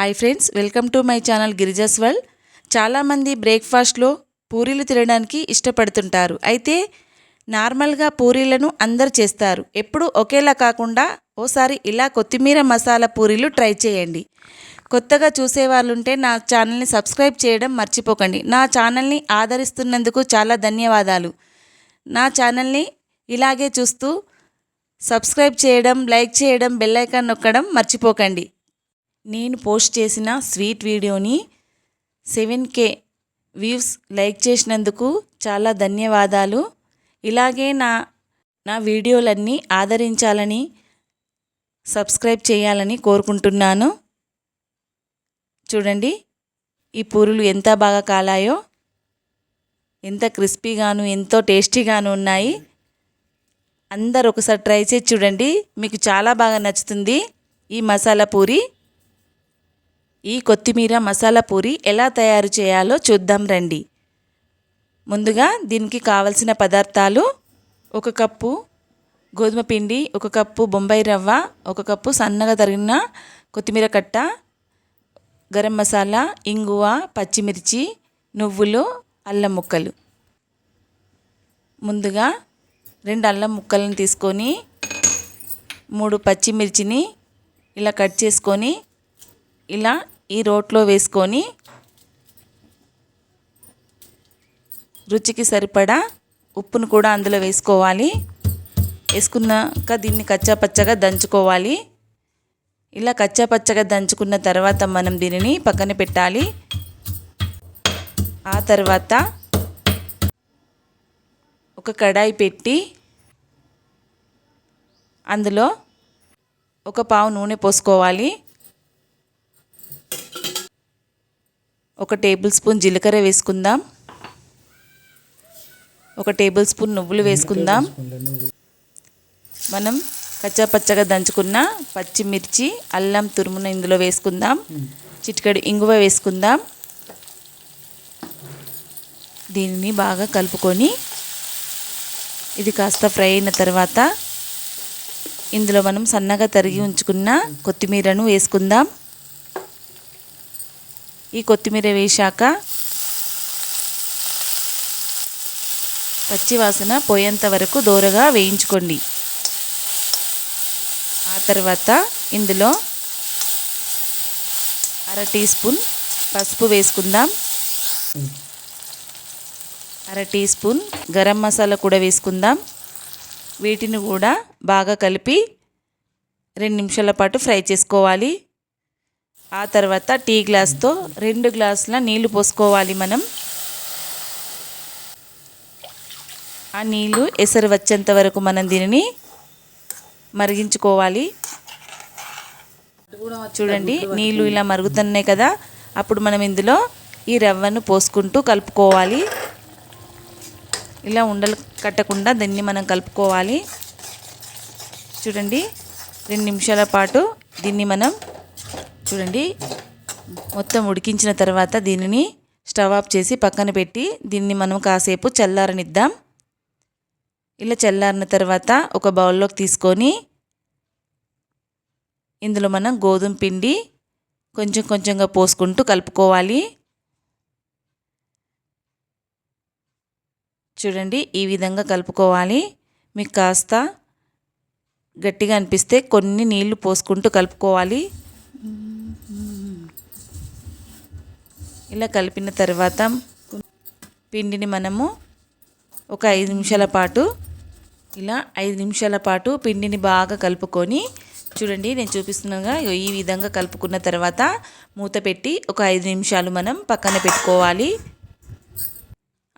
Hi friends welcome to my channel Girija's world చాలామంది బ్రేక్ఫాస్ట్లో పూరీలు తినడానికి ఇష్టపడుతుంటారు. అయితే నార్మల్గా పూరీలను అందరు చేస్తారు. ఎప్పుడు ఒకేలా కాకుండా ఓసారి ఇలా కొత్తిమీర మసాలా పూరీలు ట్రై చేయండి. కొత్తగా చూసే నా ఛానల్ని సబ్స్క్రైబ్ చేయడం మర్చిపోకండి. నా ఛానల్ని ఆదరిస్తున్నందుకు చాలా ధన్యవాదాలు. నా ఛానల్ని ఇలాగే చూస్తూ సబ్స్క్రైబ్ చేయడం లైక్ చేయడం బెల్లైకాన్ నొక్కడం మర్చిపోకండి. నేను పోస్ట్ చేసిన స్వీట్ వీడియోని సెవెన్ కే వ్యూస్ లైక్ చేసినందుకు చాలా ధన్యవాదాలు. ఇలాగే నా నా వీడియోలన్నీ ఆదరించాలని సబ్స్క్రైబ్ చేయాలని కోరుకుంటున్నాను. చూడండి ఈ పూరులు ఎంత బాగా కాలాయో ఎంత క్రిస్పీగాను ఎంతో టేస్టీగాను ఉన్నాయి. అందరు ఒకసారి ట్రై చేసి చూడండి మీకు చాలా బాగా నచ్చుతుంది ఈ మసాలా పూరి. ఈ కొత్తిమీర మసాలా పూరి ఎలా తయారు చేయాలో చూద్దాం రండి. ముందుగా దీనికి కావలసిన పదార్థాలు ఒక కప్పు గోధుమ పిండి ఒక కప్పు బొంబాయి రవ్వ ఒక కప్పు సన్నగా తరిగిన కొత్తిమీర కట్ట గరం మసాలా ఇంగువ పచ్చిమిర్చి నువ్వులు అల్లం ముక్కలు. ముందుగా రెండు అల్లం ముక్కలను తీసుకొని మూడు పచ్చిమిర్చిని ఇలా కట్ చేసుకొని ఇలా ఈ రోట్లో వేసుకొని రుచికి సరిపడా ఉప్పును కూడా అందులో వేసుకోవాలి. వేసుకున్నాక దీన్ని కచ్చాపచ్చగా దంచుకోవాలి. ఇలా కచ్చాపచ్చగా దంచుకున్న తర్వాత మనం దీనిని పక్కన పెట్టాలి. ఆ తర్వాత ఒక కడాయి పెట్టి అందులో ఒక పావు నూనె పోసుకోవాలి. ఒక టేబుల్ స్పూన్ జీలకర్ర వేసుకుందాం. ఒక టేబుల్ స్పూన్ నువ్వులు వేసుకుందాం. మనం కచ్చాపచ్చగా దంచుకున్న పచ్చిమిర్చి అల్లం తురుమున ఇందులో వేసుకుందాం. చిటికడి ఇంగువ వేసుకుందాం. దీనిని బాగా కలుపుకొని ఇది కాస్త ఫ్రై అయిన తర్వాత ఇందులో మనం సన్నగా తరిగి ఉంచుకున్న కొత్తిమీరను వేసుకుందాం. ఈ కొత్తిమీర వేశాక పచ్చివాసన పోయేంత వరకు దూరగా వేయించుకోండి. ఆ తర్వాత ఇందులో అర టీ స్పూన్ పసుపు వేసుకుందాం. అర టీ స్పూన్ గరం మసాలా కూడా వేసుకుందాం. వీటిని కూడా బాగా కలిపి రెండు నిమిషాల పాటు ఫ్రై చేసుకోవాలి. ఆ తర్వాత టీ గ్లాస్తో రెండు గ్లాసుల నీళ్ళు పోసుకోవాలి మనం. ఆ నీళ్ళు ఎసరు వచ్చేంత వరకు మనం దీనిని మరిగించుకోవాలి. చూడండి నీళ్ళు ఇలా మరుగుతున్నాయి కదా అప్పుడు మనం ఇందులో ఈ రవ్వను పోసుకుంటూ కలుపుకోవాలి. ఇలా ఉండలు కట్టకుండా దీన్ని మనం కలుపుకోవాలి. చూడండి రెండు నిమిషాల పాటు దీన్ని మనం చూడండి. మొత్తం ఉడికించిన తర్వాత దీనిని స్టవ్ ఆఫ్ చేసి పక్కన పెట్టి దీన్ని మనం కాసేపు చల్లారనిద్దాం. ఇలా చల్లారిన తర్వాత ఒక బౌల్లోకి తీసుకొని ఇందులో మనం గోధుమ పిండి కొంచెం కొంచెంగా పోసుకుంటూ కలుపుకోవాలి. చూడండి ఈ విధంగా కలుపుకోవాలి. మీకు కాస్త గట్టిగా అనిపిస్తే కొన్ని నీళ్ళు పోసుకుంటూ కలుపుకోవాలి. ఇలా కలిపిన తర్వాత పిండిని మనము ఒక ఐదు నిమిషాల పాటు ఇలా ఐదు నిమిషాల పాటు పిండిని బాగా కలుపుకొని చూడండి నేను చూపిస్తున్నాగా ఈ విధంగా కలుపుకున్న తర్వాత మూత పెట్టి ఒక ఐదు నిమిషాలు మనం పక్కన పెట్టుకోవాలి.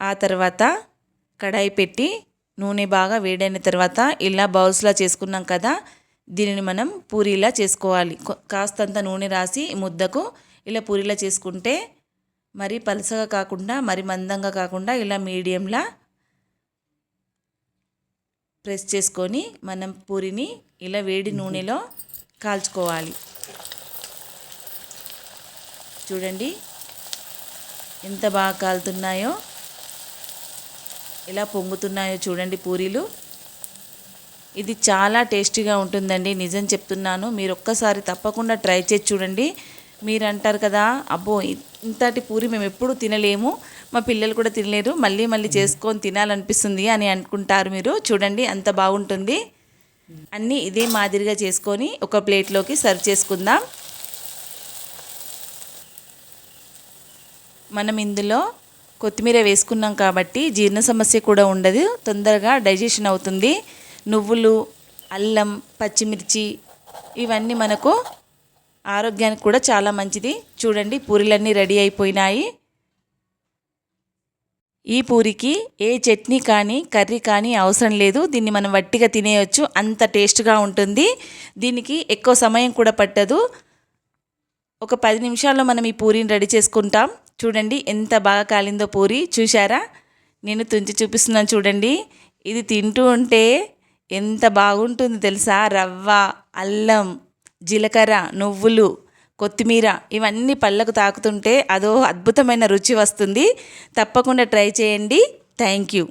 ఆ తర్వాత కడాయి పెట్టి నూనె బాగా వేడైన తర్వాత ఇలా బౌల్స్లా చేసుకున్నాం కదా దీనిని మనం పూరీలా చేసుకోవాలి. కాస్తంత నూనె రాసి ముద్దకు ఇలా పూరీలా చేసుకుంటే మరి పలసగా కాకుండా మరి మందంగా కాకుండా ఇలా మీడియంలా ప్రెస్ చేసుకొని మనం పూరిని ఇలా వేడి నూనెలో కాల్చుకోవాలి. చూడండి. ఎంత బాగా కాలుతున్నాయో ఎలా పొంగుతున్నాయో చూడండి పూరీలు. ఇది చాలా టేస్టీగా ఉంటుందండి. నిజం చెప్తున్నాను. మీరు ఒక్కసారి తప్పకుండా ట్రై చేసి చూడండి. మీరు అంటారు కదా అబ్బో ఇంతటి పూరి మేము ఎప్పుడు తినలేము మా పిల్లలు కూడా తినలేరు మళ్ళీ మళ్ళీ చేసుకొని తినాలనిపిస్తుంది అని అనుకుంటారు మీరు. చూడండి అంత బాగుంటుంది. అన్నీ ఇదే మాదిరిగా చేసుకొని ఒక ప్లేట్లోకి సర్వ్ చేసుకుందాం. మనం ఇందులో కొత్తిమీర వేసుకున్నాం కాబట్టి జీర్ణ సమస్య కూడా ఉండదు తొందరగా డైజెషన్ అవుతుంది. నువ్వులు అల్లం పచ్చిమిర్చి ఇవన్నీ మనకు ఆరోగ్యానికి కూడా చాలా మంచిది. చూడండి పూరీలన్నీ రెడీ అయిపోయినాయి. ఈ పూరికి ఏ చట్నీ కానీ కర్రీ కానీ అవసరం లేదు. దీన్ని మనం వట్టిగా తినేయచ్చు. అంత టేస్ట్గా ఉంటుంది. దీనికి ఎక్కువ సమయం కూడా పట్టదు. ఒక పది నిమిషాల్లో మనం ఈ పూరీని రెడీ చేసుకుంటాం. చూడండి ఎంత బాగా కాలిందో పూరి. చూశారా? నేను తుంచి చూపిస్తున్నాను చూడండి. ఇది తింటూ ఉంటే ఎంత బాగుంటుంది తెలుసా? రవ్వ అల్లం జీలకర్ర నువ్వులు కొత్తిమీర ఇవన్నీ పళ్ళకు తాకుతుంటే అదో అద్భుతమైన రుచి వస్తుంది. తప్పకుండా ట్రై చేయండి. Thank you.